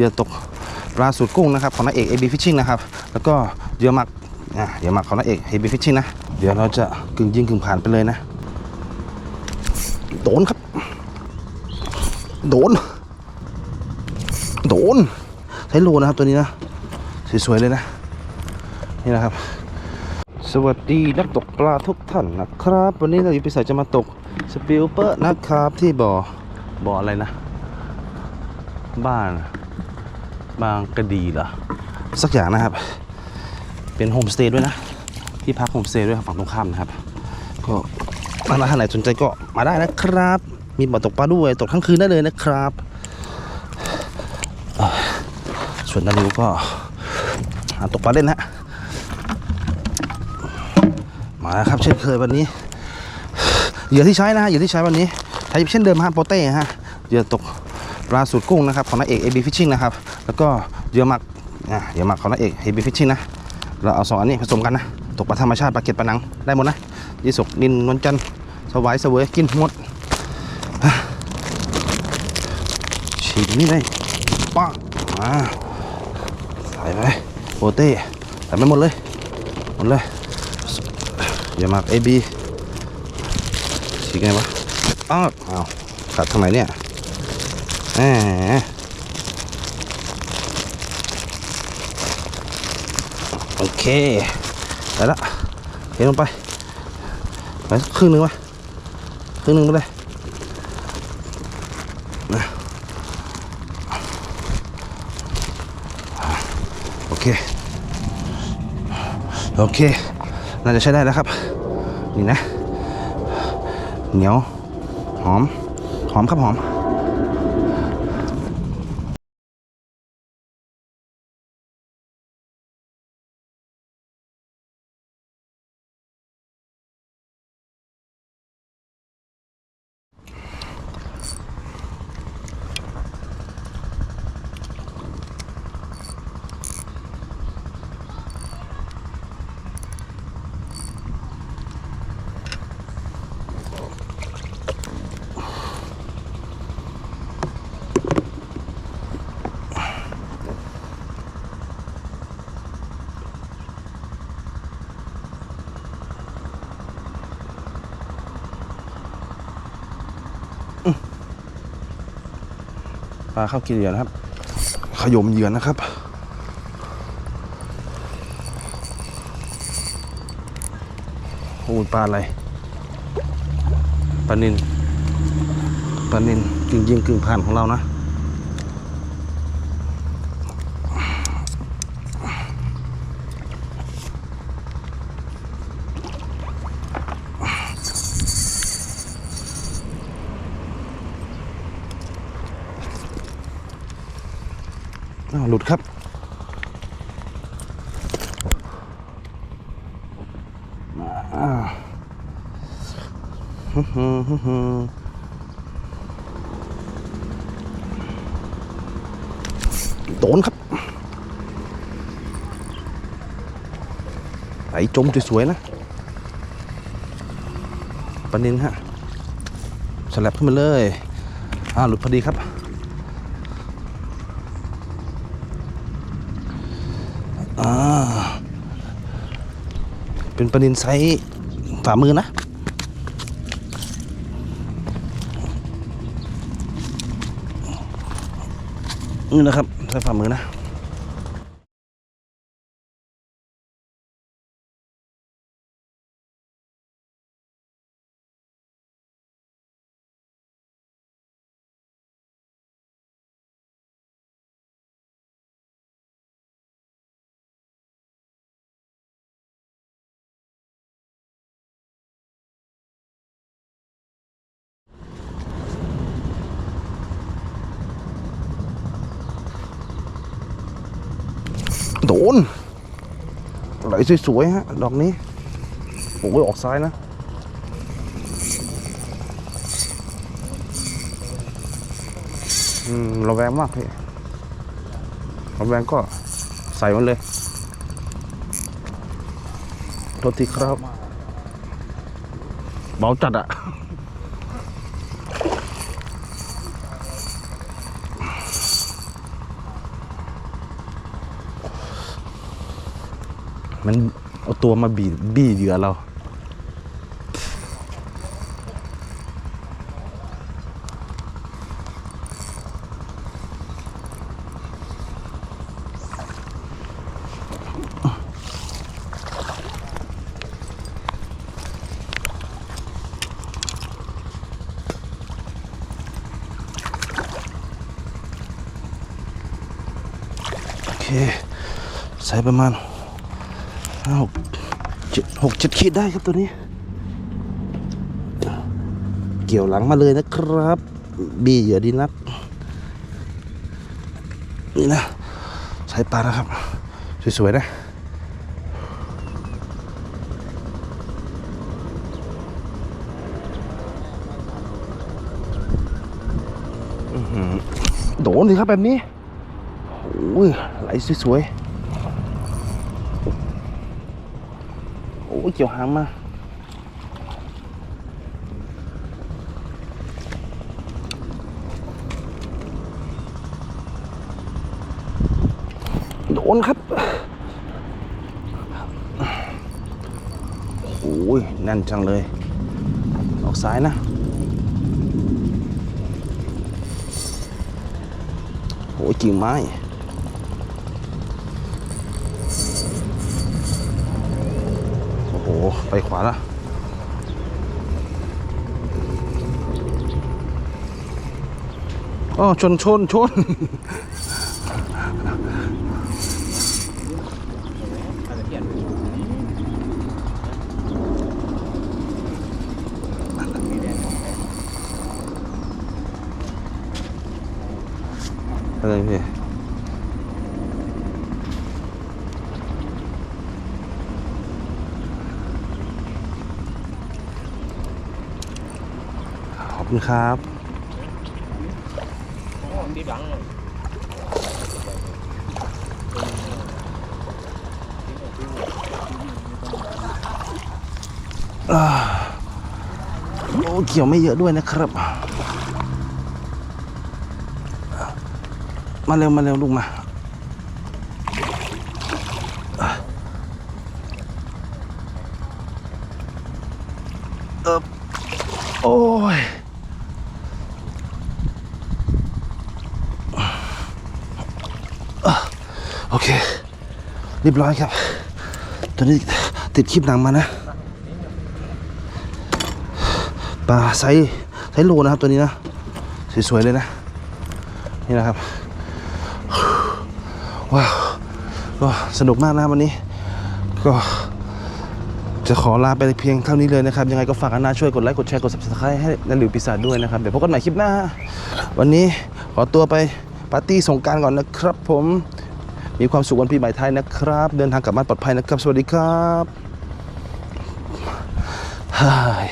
เหยื่อตกปลาสูตรกุ้งนะครับของนักเอก AB Fishing นะครับ แล้วก็เหยื่อหมักเหยื่อหมักของนักเอก AB Fishing นะ เดี๋ยวเราจะกึ่งยิงกึ่งผ่านไปเลยนะ โดนครับ โดน โดนใช้โลนะครับตัวนี้นะ สวยๆเลยนะ นี่นะครับ สวัสดีนักตกปลาทุกท่านนะครับ วันนี้เราอยู่พิสัยจะมาตกสปิลเปอร์นะครับที่บ่อบ่ออะไรนะ บ้าน บางกระดีเหรอสักอย่างนะครับ เป็นโฮมสเตย์ด้วยนะ ที่พักโฮมสเตย์ด้วยฝั่งตรงข้ามนะครับ ก็ถ้าทานไหนสนใจก็มาได้นะครับ มีบ่อตกปลาด้วยตกทั้งคืนได้เลยนะครับ ส่วนนาริวก็ตกปลาเล่นนะมาแล้วครับ เช่นเคยวันนี้เหยื่อที่ใช้นะฮะเหยื่อที่ใช้วันนี้ใช้เช่นเดิมฮะโปเต้ฮะเหยื่อตกปลาสูตรกุ้งนะครับ ของนักเอก AB Fishing นะครับ แล้วก็เยื่อหมักอะเยื่อหมักของนักเอก AB Fishing นะ เราเอาสองอันนี้ผสมกันนะ ตกปลาธรรมชาติปลาเก็ดปลาหนังได้หมดนะยี่สกนินนวลจันทร์สวายเสวยกินหมดฉีดนี่เลยป้าอ่าใส่ไปโปเต้ใส่ไปหมดเลยหมดเลยอย่ามาเอบีฉีกไงวะอ้าวอ้าขัดทางไหนเนี่ยแหม โอเคได้ละเทลงไปไปครึ่งหนึ่งวะครึ่งหนึ่งไปเลยนะโอเค โอเค น่าจะใช้ได้แล้วครับ นี่นะ เหนียว หอม หอมครับหอม ลาเข้ากินเหยื่อนะครับ ขยมเหยื่อนะครับโอ้ปลาอะไรปลานินปลานินกึ่งยิงกึ่งผ่านของเรานะ หลุดครับฮึ่มฮึ่มโดนครับไหลจมสวยๆนะปลานินฮะสลับขึ้นมาเลย อ่าหลุดพอดีครับ อ่าเป็นปลานินไซส์ฝ่ามือนะนี่นะครับไซส์ฝ่ามือนะ โดนไหลสวยๆฮะดอกนี้โอ้ยออกซ้ายนะอืมระแวงมากพี่ระแวงก็ใส่มันเลยโทษทีครับเบาจัดอะ มันเอาตัวมาบีบี้เหยื่อเรา โอเคใส่ประมาณ หกเจ็ดหกเจ็ดขีดได้ครับตัวนี้ เกี่ยวหลังมาเลยนะครับ บีเหยื่อดีนัก นี่นะใส่ปลานะครับ สวยๆนะอือหือโดนสิครับแบบนี้โอ้ยไหลสวยๆ โอ้ย เกี่ยวหางมาโดนครับ โอ้ยแน่นจังเลย ออกซ้ายนะโอ้ยกิ่งไม้ ไปขวาละอ๋อชนชนชนอะไรพี่ คุณครับโอ้เกี่ยวไม่เยอะด้วยนะครับ มาเร็ว มาเร็วลูกมา เออโอ้ย โอเค เรียบร้อยครับ ตัวนี้ติดคลิปหนังมานะปลาไซไซโลนะครับตัวนี้นะสวยๆเลยนะ นี่นะครับ ว้าวก็สนุกมากนะวันนี้ ก็จะขอลาไปเพียงเท่านี้เลยนะครับ ยังไงก็ฝากอนนาช่วยกดไลค์กดแชร์กด subscribe ให้นันหลิวปีศาจด้วยนะครับ เดี๋ยวพบกันใหม่คลิปหน้า วันนี้ขอตัวไปปาร์ตี้สงการก่อนนะครับผม มีความสุขวันปีใหม่ไทยนะครับ เดินทางกลับบ้านปลอดภัยนะครับ สวัสดีครับ Hi.